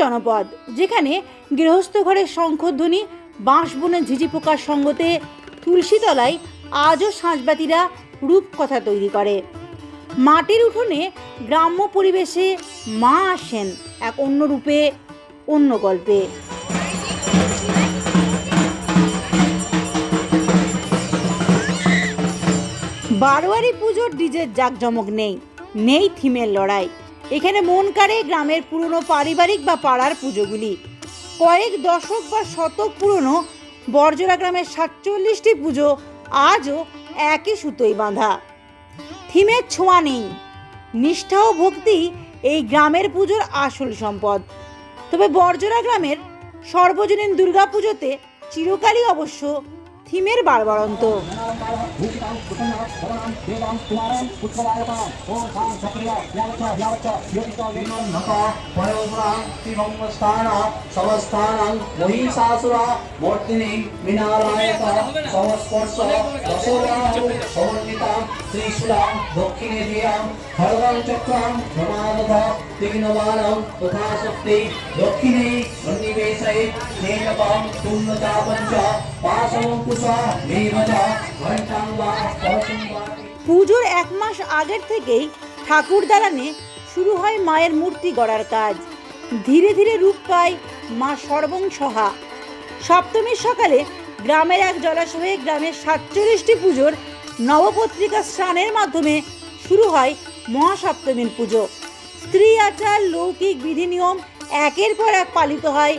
জনপদ, যেখানে গৃহস্থ ঘরের শঙ্খধ্বনি বাঁশ বনে ঝিঝি পোকার সঙ্গতে তুলসীতলায় আজও সাঁঝবাতিরা রূপকথা তৈরি করে। মাটির উঠোনে গ্রাম্য পরিবেশে মা আসেন এক অন্য রূপে, অন্য গল্পে। বারোয়ারি পুজোর ডিজের জাঁকজমক নেই নেই থিমের লড়াই। এখানে মন কাড়ে গ্রামের পুরনো পারিবারিক বা পাড়ার পুজোগুলি। কয়েক দশক বা শতক পুরনো বর্জরা গ্রামের সাতচল্লিশটি পুজো আজও একই সুতোই বাঁধা। থিমের ছোঁয়া নেই। নিষ্ঠা ও ভক্তি এই গ্রামের পুজোর আসল সম্পদ। তবে বর্জরা গ্রামের সর্বজনীন দুর্গাপুজোতে চিরকালই অবশ্য থিমের বারবারন্ত। দক্ষিণে দিয়া খড়গং চক্রং প্রমাদধ তীক্ষ্ণবাণং তথা শক্তি দক্ষিণে মেঘজ ঘণ্টাং বা কলসং বা পুজোর এক মাস আগের থেকেই ঠাকুর দালানে শুরু হয় মায়ের মূর্তি গড়ার কাজ। ধীরে ধীরে রূপ পায় মা সর্বংসহা। সপ্তমীর সকালে গ্রামের এক জলাশয়ে গ্রামের সাতচল্লিশটি পুজোর নবপত্রিকা স্নানের মাধ্যমে শুরু হয় মহাসপ্তমীর পুজো। স্ত্রী, আচার, লৌকিক বিধি নিয়ম একের পর এক পালিত হয়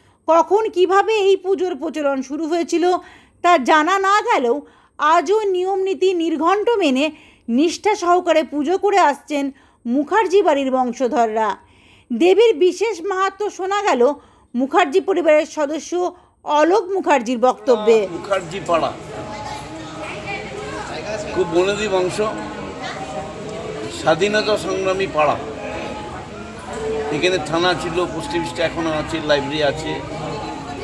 কখন কীভাবে এই পুজোর প্রচলন শুরু হয়েছিল তা জানা না গেলেও আজও নিয়ম নীতি নির্ঘণ্ট মেনে নিষ্ঠা সহকারে পুজো করে আসছেন মুখার্জি বাড়ির বংশধররা। দেবীর বিশেষ মাহাত্ম্য শোনা গেল মুখার্জি পরিবারের সদস্য অলোক মুখার্জির বক্তব্যে। মুখার্জি পাড়া। খুব বনেদি বংশ। স্বাধীনতা সংগ্রামী পাড়া। এখানে থানা ছিল, পোস্ট অফিসটা এখনও আছে, লাইব্রেরি আছে।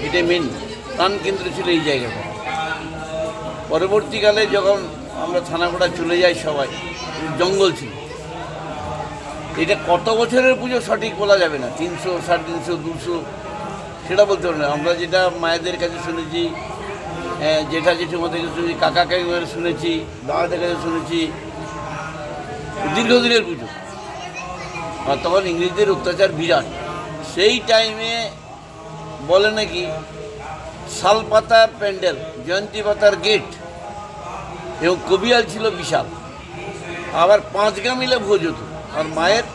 এটা মেন প্রাণকেন্দ্র ছিল এই জায়গাটা। পরবর্তীকালে যখন আমরা থানাগোড়া চলে যাই সবাই, জঙ্গল ছিল। এটা কত বছরের পুজো সঠিক বলা যাবে না, তিনশো, সাড়ে তিনশো, দুশো, সেটা বলতে পারব না। আমরা যেটা মায়েদের কাছে শুনেছি জেঠা জেঠিমার থেকে শুনেছি, কাকা কাকিমার শুনেছি, দাদাদের কাছে শুনেছি, দীর্ঘদিনের পুজো। আর তখন ইংরেজদের অত্যাচার বিরাট। সেই টাইমে বলে নাকি শালপাতার প্যান্ডেল, জয়ন্তী পাতার গেট, এবং কবিয়াল ছিল বিশাল। আবার পাঁচগা মিলে ভোজ হতো, আর মায়ের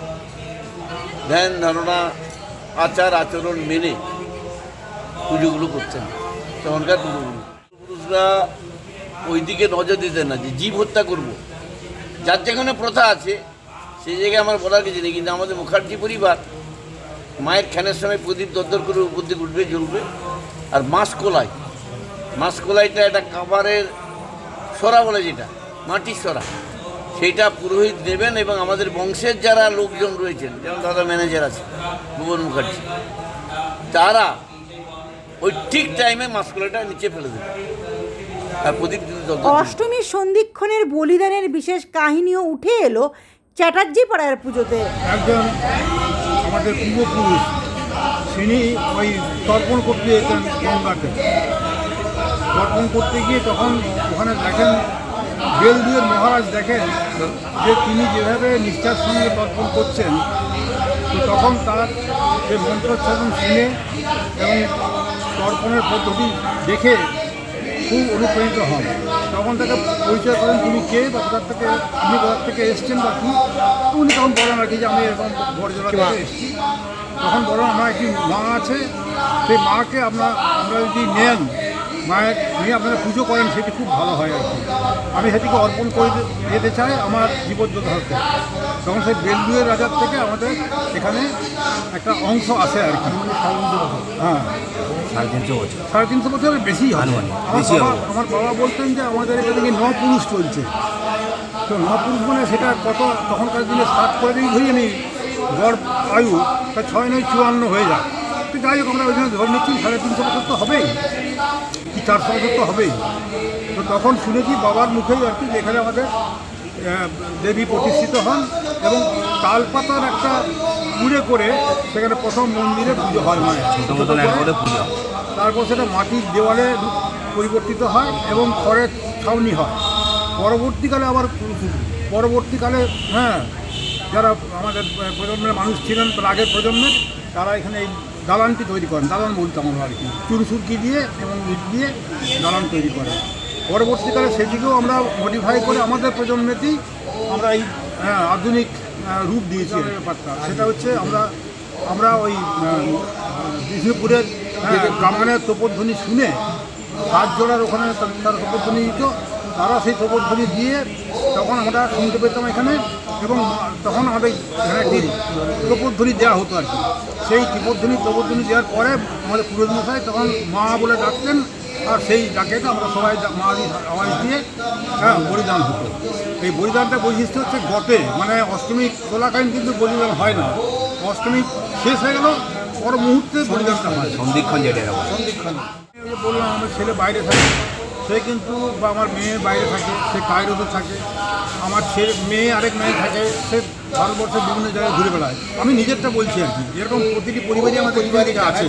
ধ্যান, ধারণা, আচার, আচরণ মেনে পুজোগুলো করতেন, তখনকার পুরুষরা ওই দিকে নজর দিতেন না যে, জীব হত্যা করব। যার যেখানে প্রথা আছে সেই জায়গায় আমার বলার কিছু নেই, কিন্তু আমাদের মুখার্জি পরিবার মায়ের খ্যানের সময় প্রদীপ দরদর করে উপর দিকে উঠবে জ্বলবে। আর মাছ কোলাই মাছ কোলাইটা একটা কাবারের সরা বলে যেটা মাটির সরা। সেইটা পুরোহিত দেবেন এবং আমাদের বংশের যারা লোকজন রয়েছেন যেমন দাদা ম্যানেজার আছে ভুবন মুখার্জি তারা ওই ঠিক টাইমে মাসকলাটা নিচে ফেলে দেবে আর প্রদীপ অষ্টমীর সন্ধিক্ষণের বলিদানের বিশেষ কাহিনীও উঠে এলো চ্যাটার্জি পাড়ার পুজোতে। একজন আমাদের পূর্বপুরুষ, তিনি ওই তর্পণ করতে যেতেন গঙ্গাতে। তর্পণ করতে গিয়ে তখন ওখানে দেখেন, বেলদুয়ের মহারাজ দেখেন যে তিনি যেভাবে নিষ্ঠার সঙ্গে তর্পণ করছেন, তো তখন তার সে মন্ত্রোচ্চারণ শুনে এবং তর্পণের পদ্ধতি দেখে খুব অনুপ্রাণিত হন। তখন তাকে পরিচয় করেন তুমি কে বা কোথার থেকে আপনি কোথার থেকে এসছেন বা কী। উনি তখন বলেন আর কি যে আমি এরকম বড়জোড়া থেকে এসেছি। তখন বলেন আমার একটি মা আছে। সেই মাকে আপনার আমরা যদি নেন মায়ের নিয়ে আপনারা পুজো করেন সেটি খুব ভালো হয় আর কি। আমি সেটিকে অর্পণ করে যেতে চাই আমার জীবদ্যোদ্ধারকে তখন সেই বেলদুয়ের রাজার থেকে আমাদের এখানে একটা অংশ আসে আর কি। হ্যাঁ। সাড়ে তিনশো বছর। সাড়ে তিনশো বছরের বেশি আনুমানিক, আমার বেশি বাবা আমার বাবা বলতেন যে আমাদের এখানে নাকি ন পুরুষ চলছে। তো ন পুরুষ মানে সেটা কত তখনকার দিনে সাত করে যদি ধরি আমি গড় আয়ু তা ছয় নয় চুয়ান্ন হয়ে যায়। তো যাই হোক আমরা ওইখানে ধরে নিচ্ছি সাড়ে তিনশো বছর তো হবেই। চারশো বছর তো হবেই। তো তখন শুনেছি বাবার মুখেই আর কি যে এখানে আমাদের দেবী প্রতিষ্ঠিত হন এবং তালপাতার একটা পুড়ে করে সেখানে প্রথম মন্দিরে পুজো হয় মায়ের পুজো তারপর সেটা মাটির দেওয়ালে পরিবর্তিত হয় এবং খড়ের ছাউনি হয়। পরবর্তীকালে আবার পরবর্তীকালে হ্যাঁ যারা আমাদের প্রজন্মের মানুষ ছিলেন তার আগের প্রজন্মের তারা এখানে এই দালানটি তৈরি করেন। দালান বলতাম আমরা আর কি। চুনসুরকি দিয়ে এবং ইট দিয়ে দালান তৈরি করে পরবর্তীকালে সেটিকেও আমরা মডিফাই করে আমাদের প্রজন্মেতেই আমরা এই হ্যাঁ, আধুনিক রূপ দিয়েছি ব্যাপারটা সেটা হচ্ছে আমরা আমরা ওই আহ, বিষ্ণুপুরের যে কামানের তোপধ্বনি শুনে হাত জোড়ার ওখানে তার তোপধ্বনি দিত। তারা সেই তোপধ্বনি দিয়ে তখন আমরা শুনতে পেতাম এখানে। এবং তখন আমাদের একটি তোপধ্বনি দেওয়া হতো আর কি। সেই টিপধ্বনি তোপধ্বনি দেওয়ার পরে আমাদের পুরোজ মশাই তখন মা বলে ডাকতেন আর সেই ডাকেতে আমরা সবাই মা আওয়াজ দিয়ে হ্যাঁ বলিদান হতো। এই বলিদানটা বৈশিষ্ট্য হচ্ছে গটে মানে অষ্টমী চলাকালীন কিন্তু বলিদান হয় না। অষ্টমী শেষ হয়ে গেল পর মুহূর্তে বলিদানটা হয়। সন্ধিক্ষণ যেটা বলে সন্ধিক্ষণ বললাম আমার ছেলে বাইরে থাকে। সে কিন্তু বা আমার মেয়ে বাইরে থাকে সে কায়রোতে থাকে। আমার ছেলে মেয়ে আরেক মেয়ে থাকে সে ভারতবর্ষের বিভিন্ন জায়গায় ঘুরে বেড়ায়। আমি নিজেরটা বলছি আর কি। এরকম প্রতিটি পরিবারই আমাদের পরিবারে আছে।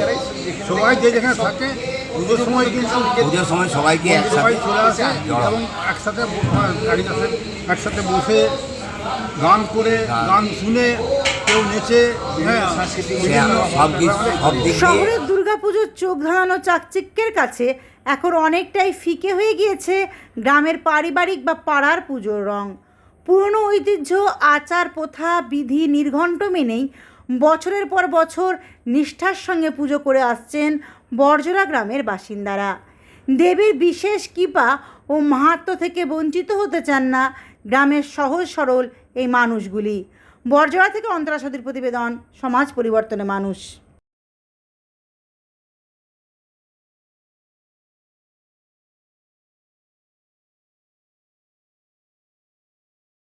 সবাই যে যেখানে থাকে পুজোর সময় কিন্তু পুজোর সময় সবাইকে সবাই চলে আসে। এবং একসাথে একসাথে একসাথে বসে গান করে গান শুনে কেউ নেচে হ্যাঁ। সে সব দিক সব দিক দিয়ে শহরের দুর্গাপুজোর চোখ ধারানো চাকচিক্যের কাছে এখন অনেকটাই ফিকে হয়ে গিয়েছে গ্রামের পারিবারিক বা পাড়ার পুজোর রং। পুরনো ঐতিহ্য, আচার প্রথা, বিধি, নির্ঘণ্ট মেনেই বছরের পর বছর নিষ্ঠার সঙ্গে পুজো করে আসছেন বর্জরা গ্রামের বাসিন্দারা। দেবীর বিশেষ কৃপা ও মাহাত্ম থেকে বঞ্চিত হতে চান না গ্রামের সহজ সরল এই মানুষগুলি। বর্জরা থেকে অন্তরাসাদীর প্রতিবেদন, সমাজ পরিবর্তনে মানুষ।